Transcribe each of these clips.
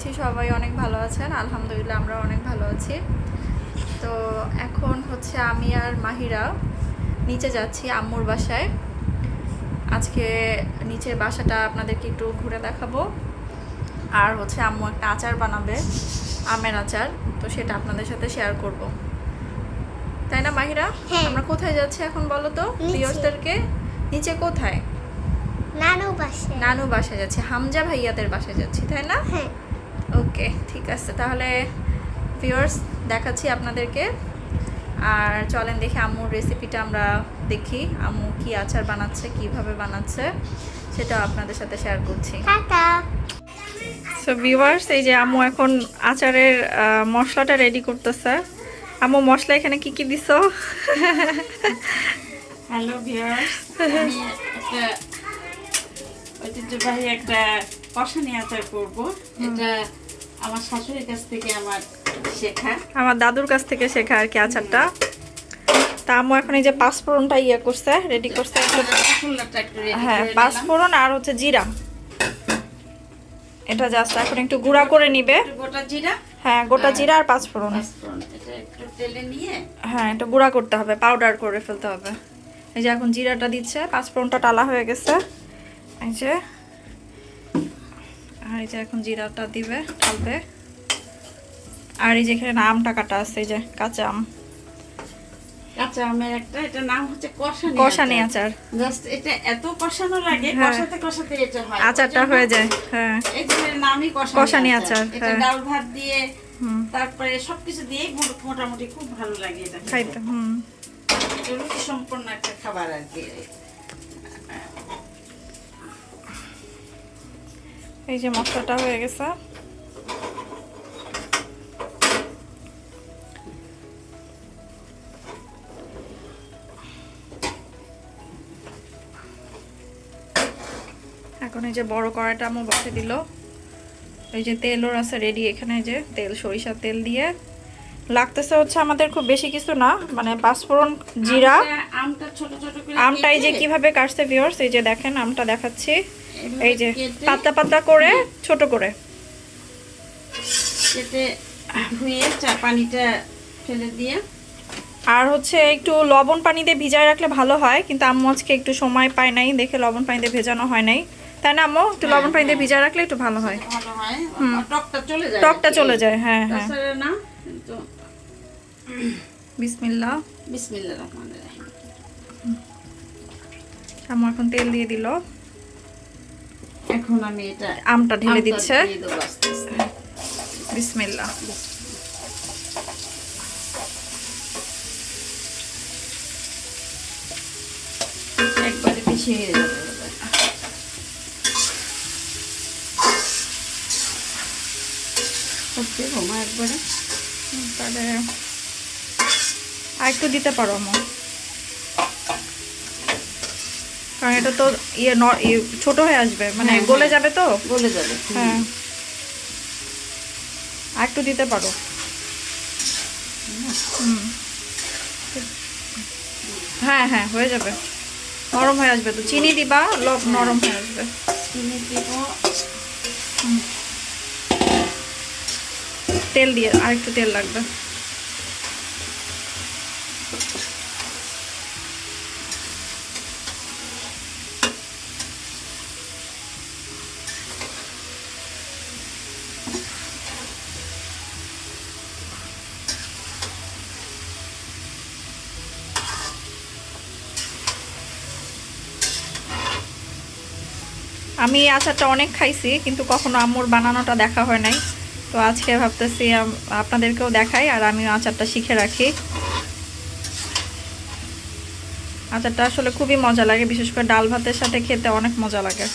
করছি সবাই অনেক ভালো আছেন আলহামদুলিল্লাহ আমরা অনেক ভালো আছি। তো এখন হচ্ছে আমি আর মাহিরা নিচে যাচ্ছি আম্মুর বাসায়। আজকে নিচের বাসাটা আপনাদেরকে একটু ঘুরে দেখাবো। আর হচ্ছে আম্মু একটা আচার বানাবে আমের আচার তো সেটা আপনাদের সাথে শেয়ার করব। তাই না মাহিরা? হ্যাঁ। আমরা কোথায় যাচ্ছি এখন বলো তো নিচে। নিচে কোথায়? নানু পাশে নানু বাসায় যাচ্ছি হামজা ভাইয়াদের বাসায় যাচ্ছি তাই না? হ্যাঁ। ওকে ঠিক আছে। তাহলে ভিউয়ার্স দেখাচ্ছি আপনাদেরকে। আর চলেন দেখি আম্মুর রেসিপিটা আমরা দেখি। আম্মু কি আচার বানাচ্ছে কীভাবে বানাচ্ছে সেটাও আপনাদের সাথে শেয়ার করছি। সো ভিউয়ার্স এই যে আম্মু এখন আচারের মশলাটা রেডি করতেছে। আম্মু মশলা এখানে কি কি দিছো? হ্যালো ভিউয়ার্স আমি একটা ঐতিহ্যবাহী একটা কষানি আচার করব। এটা আমার শাশুড়ির কাছ থেকে আমার শেখা। আমার দাদুর কাছ থেকে শেখা আর কি আচারটা। তা আম্মু এখন এই যে পাঁচফোড়নটা ইয়ে করছে রেডি করছে হ্যাঁ নিলাম। পাঁচফোড়ন আর হচ্ছে জিরা। এটা জাস্ট এখন একটু গুঁড়া করে নিবে। গোটা জিরা? হ্যাঁ গোটা জিরা আর পাঁচফোড়ন। হ্যাঁ এটা গুঁড়া করতে হবে পাউডার করে ফেলতে হবে। এই যে এখন জিরাটা দিচ্ছে পাঁচফোড়নটা টালা হয়ে গেছে। এই যে আর এই যে এখন জিরাটা দিবে ঢালবে। আর এই যে এখানে আমটা কাটা আছে এই যে কাঁচা আম। কাঁচা আমের একটা এটা নাম হচ্ছে কষানি কষানি আচার। জাস্ট এটা এত কষানো লাগে হ্যাঁ। কষাতে কষাতে এটা হয়। আচারটা হয়ে যায় হ্যাঁ। এই নামই কষানি কষানি আচার। আচার, এটা হ্যাঁ। ডাল ভাত দিয়ে তারপরে সবকিছু দিয়ে মোটামুটি খুব ভালো লাগে এটা খেতে। খাইতে হুম। এটা একটা খাবার আর কি। এই যে মশলাটা হয়ে গেছে। এখন এই যে বড় কড়াইটা আমার বসে দিল। এই যে তেলও আছে রেডি এখানে যে তেল সরিষার তেল দিয়ে। লাগতেছে হচ্ছে আমাদের খুব বেশি কিছু না মানে পাঁচফোড়ন জিরা। আমটা- এই যে কীভাবে কাটছে ভিউয়ার্স এই যে দেখেন আমটা দেখাচ্ছি। এই যে পাতলা পাতলা করে ছোট করে। কেটে ধুয়ে চা পানিটা ফেলে দিয়ে। আর হচ্ছে একটু লবণ পানিতে ভিজায় রাখলে ভালো হয় কিন্তু আম্মু আজকে একটু সময় পায় নাই দেখে লবণ পানিতে ভেজানো হয় নাই। তাই না আম্মু? একটু লবণ পানিতে ভিজায় রাখলে একটু ভালো হয়। টকটা চলে যায় টকটা চলে যায় হ্যাঁ হ্যাঁ। রহমান রাহিম। আম্মু এখন তেল দিয়ে দিল। এখন আমি এটা আমটা ঢেলে দিচ্ছে। বিসমিল্লাহ। একবারে বেশি হয়ে যাবে একবারে? তাহলে আর একটু দিতে পারো আম্মু। কারণ এটা তো ইয়ে ইয়ে ছোট হয়ে আসবে। মানে হ্যাঁ, গলে হ্যাঁ। যাবে তো? বলে যাবে হ্যাঁ। আর একটু দিতে পারো। হ্যাঁ হ্যাঁ হয়ে যাবে। নরম হয়ে আসবে তো। চিনি দিবা লব নরম হয়ে আসবে। চিনি দিব। তেল দিয়ে আর একটু তেল লাগবে। আমি আচারটা অনেক খাইছি, কিন্তু কখনো আম্মুর বানানোটা দেখা হয় নাই। তো আজকে ভাবতেছি আপনাদেরকেও দেখাই আর আমিও আচারটা শিখে রাখি। আচারটা আসলে খুবই মজা লাগে, বিশেষ করে ডাল ভাতের সাথে খেতে অনেক মজা লাগে।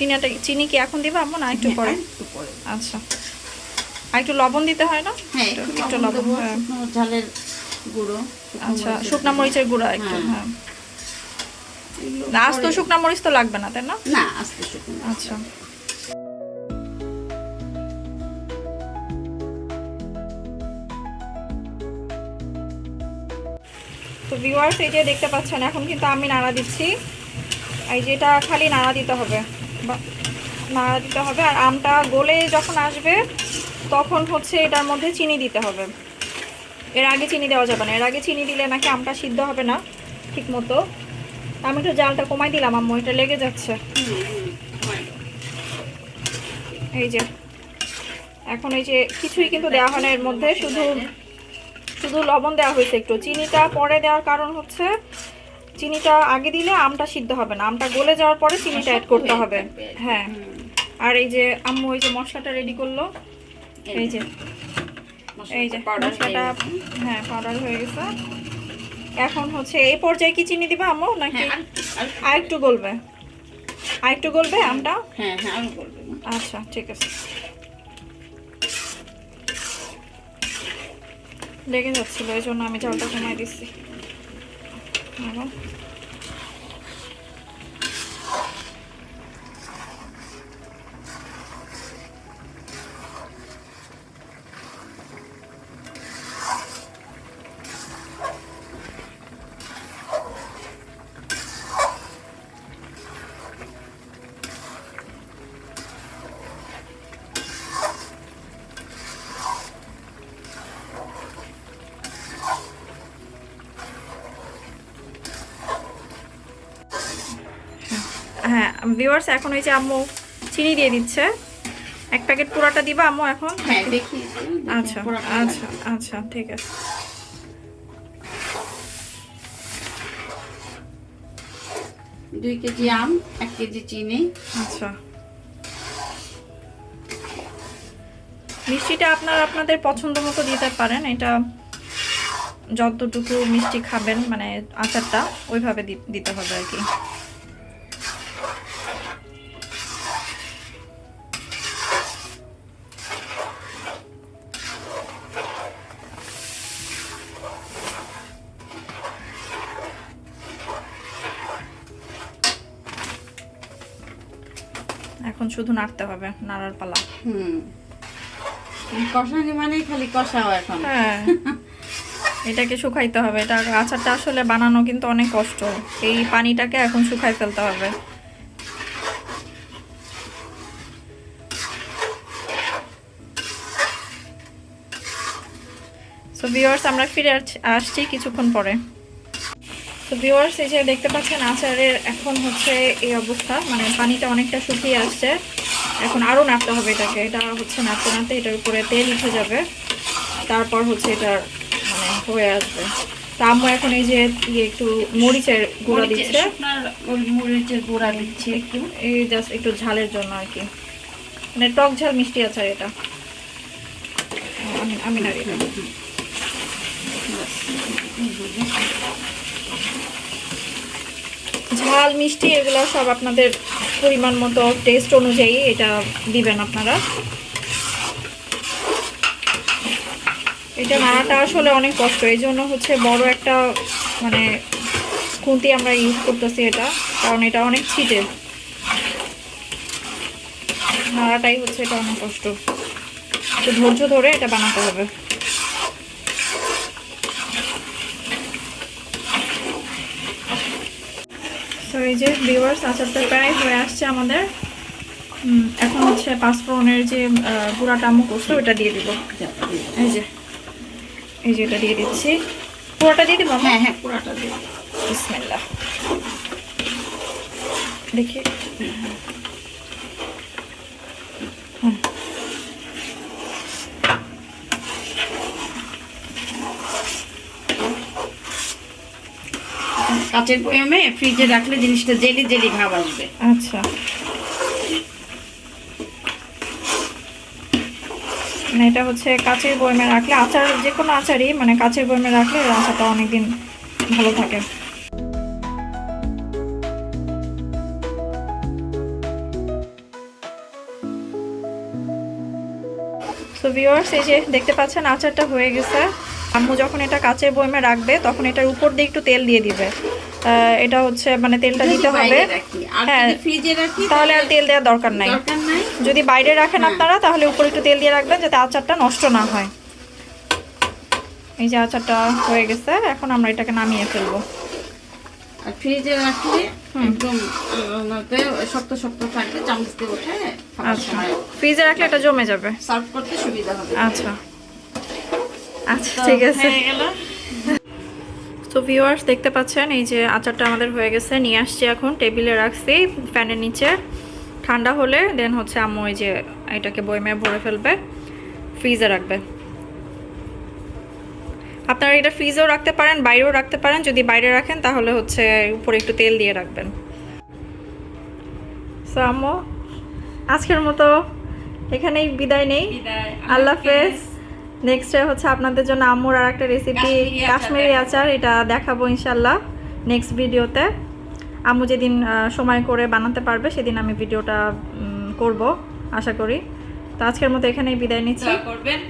চিনিটা চিনি কি এখন দিবা আম্মু না একটু হ্যাঁ, পরে? আচ্ছা। আর একটু লবণ দিতে হয় না? হ্যাঁ একটু লবণ হ্যাঁ। ঝালের গুঁড়ো আচ্ছা শুকনা মরিচের গুঁড়ো হ্যাঁ। একটু হ্যাঁ। না আস্ত শুকনা মরিচ তো লাগবে না তাই না? না আস্ত শুকনা আচ্ছা। তো ভিউয়ার্স এই যে দেখতে পাচ্ছেন এখন কিন্তু আমি নাড়া দিচ্ছি। এই যেটা খালি নাড়া দিতে হবে। নাড়া দিতে হবে। আর আমটা গলে যখন আসবে, তখন হচ্ছে এটার মধ্যে চিনি দিতে হবে। এর আগে চিনি দেওয়া যাবে না। এর আগে চিনি দিলে নাকি আমটা সিদ্ধ হবে না ঠিক মতো আমি একটু জালটা কমাই দিলাম, আম্মু, এটা লেগে যাচ্ছে। এই যে, এখন এই যে কিছুই কিন্তু দেওয়া হয় না। এর মধ্যে শুধু শুধু লবণ দেওয়া হয়েছে একটু। চিনিটা পরে দেওয়ার কারণ হচ্ছে চিনিটা আগে দিলে আমটা সিদ্ধ হবে না। আমটা গলে যাওয়ার পরে চিনিটা অ্যাড করতে হবে। হ্যাঁ। আর এই যে আম্মু ওই যে মশলাটা রেডি করল। এই যে এই যে মশলাটা হ্যাঁ পাউডার হয়ে গেছে। এখন হচ্ছে এই পর্যায়ে কি চিনি দিবা আম্মু নাকি হ্যাঁ, আর- একটু গলবে আর একটু। গলবে? আমটা? হ্যাঁ হ্যাঁ আচ্ছা ঠিক আছে। লেগে যাচ্ছিল এই জন্য আমি জলটা কমাই দিচ্ছি। আবার। হ্যাঁ ভিউয়ার্স এখন ওই যে আম্মু চিনি দিয়ে দিচ্ছে। এক প্যাকেট পুরাটা দিবা আম্মু এখন? হ্যাঁ দেখি আচ্ছা আচ্ছা আচ্ছা ঠিক আছে। দুই কেজি আম এক কেজি চিনি। আচ্ছা। মিষ্টিটা আপনারা আপনাদের পছন্দ মতো দিতে পারেন। এটা যতটুকু মিষ্টি খাবেন মানে আচারটা ওইভাবে দিতে হবে আর কি। শুধু নাড়তে হবে নাড়ার পালা। হুম। কষানি মানে খালি কষাও এখন। হ্যাঁ। এটাকে শুকাইতে হবে। এটা আচারটা আসলে বানানো কিন্তু অনেক কষ্ট। এই পানিটাকে এখন শুকাই ফেলতে হবে। সো ভিউয়ার্স আমরা ফিরে আসছি কিছুক্ষণ পরে। তো ভিউয়ার্স এই যে দেখতে পাচ্ছেন আচারের এখন হচ্ছে এই অবস্থা। মানে পানিটা অনেকটা শুকিয়ে আসছে। এখন আরও নাড়তে হবে এটাকে। এটা হচ্ছে নাড়তে নাড়তে এটার উপরে তেল উঠে যাবে। তারপর হচ্ছে এটা মানে হয়ে আসবে। তা আম্মু এখন এই যে ইয়ে একটু মরিচের গুঁড়া দিচ্ছে। মরিচের গুঁড়া দিচ্ছি একটু। এই জাস্ট একটু ঝালের জন্য আর কি। মানে টক ঝাল মিষ্টি আচার এটা। আমি আমি দেবো ঝাল, মিষ্টি, এগুলো সব আপনাদের পরিমাণ মতো টেস্ট অনুযায়ী এটা দিবেন আপনারা। এটা নাড়াটা আসলে অনেক কষ্ট এই জন্য হচ্ছে বড় একটা মানে খুন্তি আমরা ইউজ করতেছি এটা, কারণ এটা অনেক ছিটে নাড়াটাই হচ্ছে এটা অনেক কষ্ট। একটু ধৈর্য ধরে এটা বানাতে হবে। এই যে ভিউয়ার্স আচারটা প্রায় হয়ে আসছে আমাদের। এখন হচ্ছে পাঁচফোড়নের যে গুঁড়াটা আমি করছ ওটা দিয়ে দিব। এই যে এই যে এটা দিয়ে দিচ্ছি। পুরোটা দিয়ে দিব? হ্যাঁ হ্যাঁ পুরোটা দিয়ে বিসমিল্লাহ। দেখি। কাচের বয়মে ফ্রিজে রাখলে জিনিসটা জেলি জেলি ভাব আসবে। আচ্ছা। মানে এটা হচ্ছে কাচের বয়মে রাখলে আচার যে কোনো আচারই মানে কাচের বয়মে রাখলে আচারটা অনেকদিন ভালো থাকে। সো ভিউয়ার্স এই যে দেখতে পাচ্ছেন, আচারটা হয়ে গেছে। আম্মু যখন এটা কাচের বয়মে রাখবে তখন এটার উপর দিয়ে একটু তেল দিয়ে দিবে। এটা হচ্ছে মানে তেলটা দিতে হবে। হ্যাঁ, ফ্রিজে রাখি তাহলে আর তেল দেওয়ার দরকার নাই। দরকার নাই? যদি বাইরে রাখেন হ্যাঁ। আপনারা তাহলে উপরে একটু তেল দিয়ে রাখবেন যাতে আচারটা নষ্ট না হয়। এই যে আচারটা হয়ে গেছে এখন আমরা এটাকে নামিয়ে ফেলব। আর ফ্রিজে রাখলে একদম শক্ত শক্ত থাকবে চামচ দিয়ে খাবার আচ্ছা। ফ্রিজে রাখলে এটা জমে যাবে। সার্ভ করতে সুবিধা হবে। আচ্ছা। আচ্ছা ঠিক আছে। তো ভিউয়ার্স দেখতে পাচ্ছেন এই যে আচারটা আমাদের হয়ে গেছে নিয়ে আসছি এখন টেবিলে রাখছি ফ্যানের নিচে। ঠান্ডা হলে দেন হচ্ছে আম্মু ওই যে এটাকে বইমে ভরে ফেলবে ফ্রিজে রাখবে। আপনারা এটা ফ্রিজেও রাখতে পারেন বাইরেও রাখতে পারেন যদি বাইরে রাখেন তাহলে হচ্ছে উপরে একটু তেল দিয়ে রাখবেন। সো আম্মু আজকের মতো এখানেই বিদায় নেই। আল্লাহ হাফেজ। নেক্সট হচ্ছে আপনাদের জন্য আম্মুর আর একটা রেসিপি কাশ্মীরি আচার এটা দেখাবো ইনশাল্লাহ নেক্সট ভিডিওতে আম্মু যেদিন সময় করে বানাতে পারবে সেদিন আমি ভিডিওটা করব আশা করি। তো আজকের মতো এখানেই বিদায় নিচ্ছি। করবেন।